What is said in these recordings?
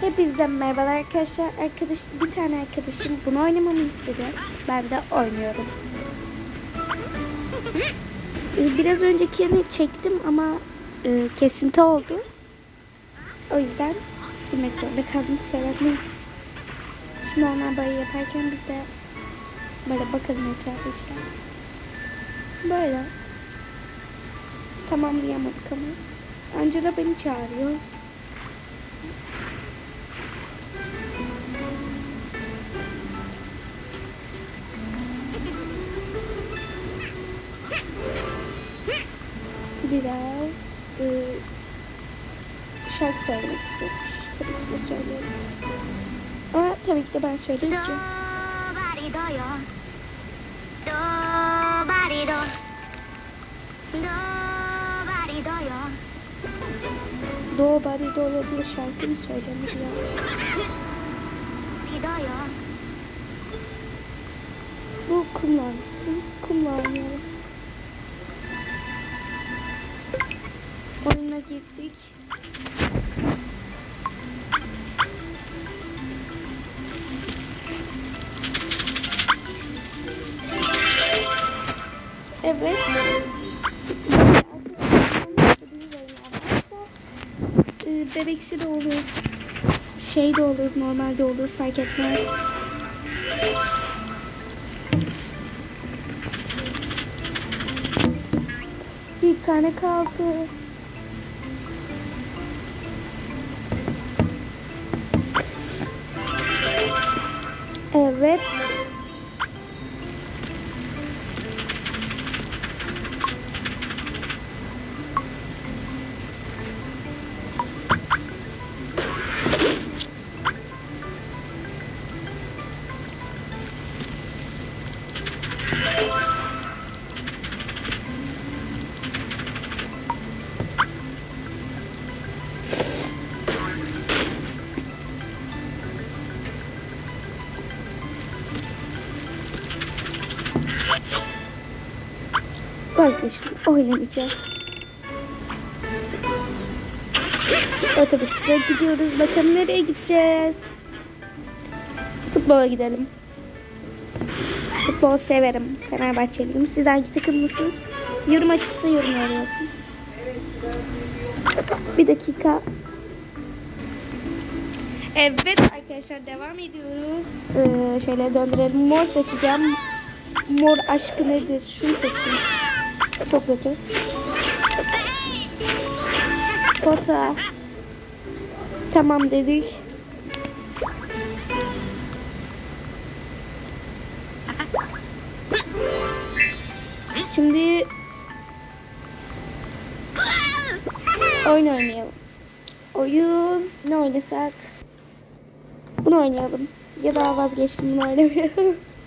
Hepinize merhabalar arkadaşlar. Arkadaş, bir tane arkadaşım bunu oynamamı istedi. Ben de oynuyorum. Ee, Biraz öncekini çektim ama e, kesinti oldu. O yüzden silmek zorunda kaldım. Kusura bakmayın. Şimdi onlar bayı yaparken biz de böyle bakalım etrafa işte. Böyle. Tamamlayamadık ama. Angela beni çağırıyor. biraz e, şarkı söylemek istiyormuş. Tabii ki de söylüyorum. Ama tabii ki de ben söyleyeceğim. Do bari do yo. Do bari do. Do bari do ya diye şarkı mı söylenir ya? Bu kumlanmışsın. Kumlanmayalım. Girdik. Evet. Ee, Bebeksi de olur. Şey de olur, normal de olur fark etmez. Bir tane kaldı. Vazgeçtim. Oynamayacağım. Otobüste gidiyoruz. Bakalım nereye gideceğiz. Futbola gidelim. Futbol severim. Fenerbahçeliyim. Siz hangi takımlısınız? Yorum açıksa yorum yazın. Bir dakika. Evet arkadaşlar devam ediyoruz. Ee, şöyle döndürelim. Mor seçeceğim. Mor aşkı nedir? Şunu seçeyim. Çok kötü. Pota. Tamam dedik. Şimdi oyun oynayalım. Oyun ne oynasak? Bunu oynayalım. Ya da vazgeçtim bunu oynamayalım.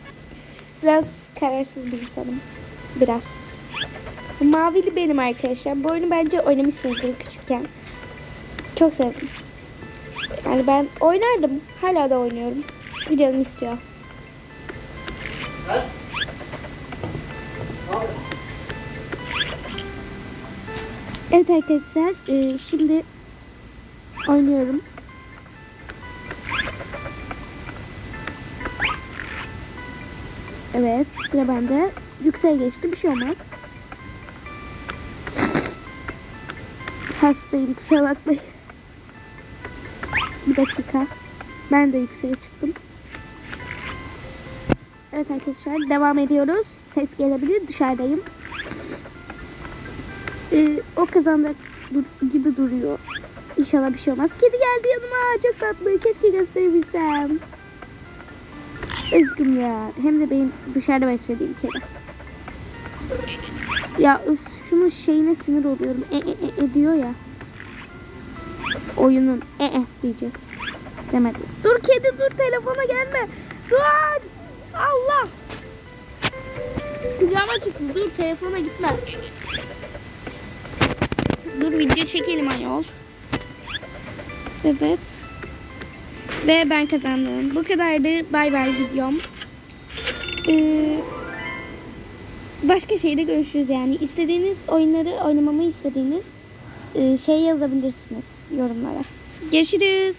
Biraz kararsız bir insanım. Biraz. Mavili benim arkadaşlar. Bu oyunu bence oynamışsınızdır küçükken. Çok sevdim. Yani ben oynardım. Hala da oynuyorum. Çünkü canım istiyor. Evet arkadaşlar. e, şimdi oynuyorum. Evet sıra bende. Yüksel geçti bir şey olmaz. Hastayım kusura bakmayın. Bir dakika. Ben de yükseğe çıktım. Evet arkadaşlar devam ediyoruz. Ses gelebilir dışarıdayım. Ee, o kazanacak gibi duruyor. İnşallah bir şey olmaz. Kedi geldi yanıma. Çok tatlı. Keşke gösterebilsem. Üzgün ya. Hem de benim dışarıda beslediğim kedi. Ya üf, şunun şeyine sinir oluyorum. E, e, e, e diyor ya. Oyunun e, e diyecek. Demedi. Dur kedi dur telefona gelme. Dur. Allah. Kucağıma çıktı. Dur telefona gitme. Dur video çekelim ayol. Evet. Ve ben kazandım. Bu kadardı. Bay bay videom. Ee, başka şeyde görüşürüz yani. İstediğiniz oyunları oynamamı istediğiniz e, şey yazabilirsiniz yorumlara. Görüşürüz.